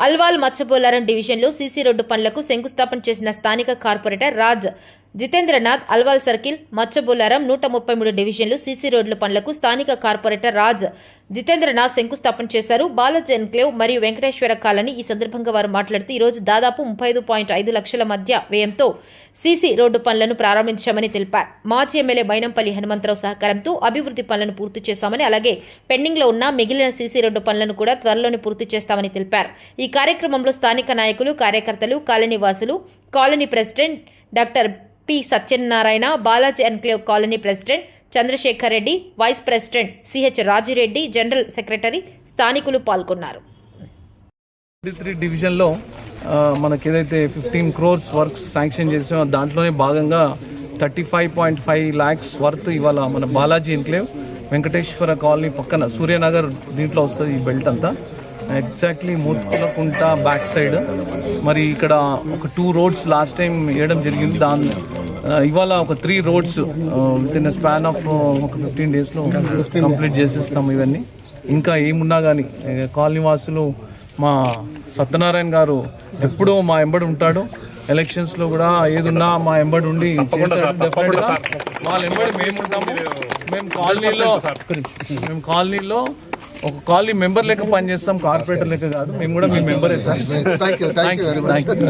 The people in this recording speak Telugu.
అల్వాల్ మత్స్యపోలారం డివిజన్లో సీసీ రోడ్డు పనులకు శంకుస్థాపన చేసిన స్థానిక కార్పొరేటర్ రాజ్ జితేంద్రనాథ్ అల్వాల్ సర్కిల్ మచ్చబోలారం నూట ముప్పై మూడు డివిజన్లు సీసీ రోడ్ల పనులకు స్థానిక కార్పొరేటర్ రాజ్ జితేంద్రనాథ్ శంకుస్థాపన చేశారు. బాలాజీ ఎన్క్లేవ్ మరియు వెంకటేశ్వర కాలనీ ఈ సందర్భంగా వారు మాట్లాడుతూ ఈరోజు దాదాపు ముప్పై ఐదు పాయింట్ ఐదు లక్షల మధ్య వ్యయంతో సీసీ రోడ్డు పనులను ప్రారంభించామని తెలిపారు. మాజీ ఎమ్మెల్యే మైనంపల్లి హనుమంతరావు సహకారంతో అభివృద్ధి పనులను పూర్తి చేశామని అలాగే పెండింగ్లో ఉన్న మిగిలిన సీసీ రోడ్డు పనులను కూడా త్వరలోనే పూర్తి చేస్తామని తెలిపారు. ఈ కార్యక్రమంలో స్థానిక నాయకులు కార్యకర్తలు కాలనీ వాసులు colony president doctor P Satyanarayana Balaji enclave colony president Chandrasekhar Reddy vice president CH Rajireddy general secretary స్థానికులు పాల్గొన్నారు. త్రీ డివిజన్లో మనకి ఏదైతే ఫిఫ్టీన్ క్రోర్స్ వర్క్స్ శాంక్షన్ చేసామో దాంట్లోనే భాగంగా thirty five point five lakhs worth ఇవాళ మన బాలాజీ ఎన్క్లేవ్ వెంకటేశ్వర కాలనీ పక్కన సూర్యనగర్ దీంట్లో వస్తుంది ఈ బెల్ట్ అంతా. ఎగ్జాక్ట్లీ మూతుకులకుంట బ్యాక్ సైడ్ మరి ఇక్కడ ఒక టూ రోడ్స్ లాస్ట్ టైం వేయడం జరిగింది. దాని ఇవాళ ఒక three roads with in span of ఒక ఫిఫ్టీన్ డేస్లో కంప్లీట్ చేసేస్తాం ఇవన్నీ. ఇంకా ఏమున్నా కానీ కాలనీ వాసులు మా సత్యనారాయణ గారు ఎప్పుడూ మా ఎంబడి ఉంటాడు. ఎలక్షన్స్లో కూడా ఏదున్నా మా ఎంబడి ఉండి. వాళ్ళ ఎంబడి మేము ఉంటాము. మేము కాలనీలో మేము కాలనీలో ఒక కాలనీ మెంబర్ లెక్క పనిచేస్తాం కార్పొరేటర్ లెక్క కాదు. మేము కూడా మీ మెంబరే sir. Thank you thank you very much thank you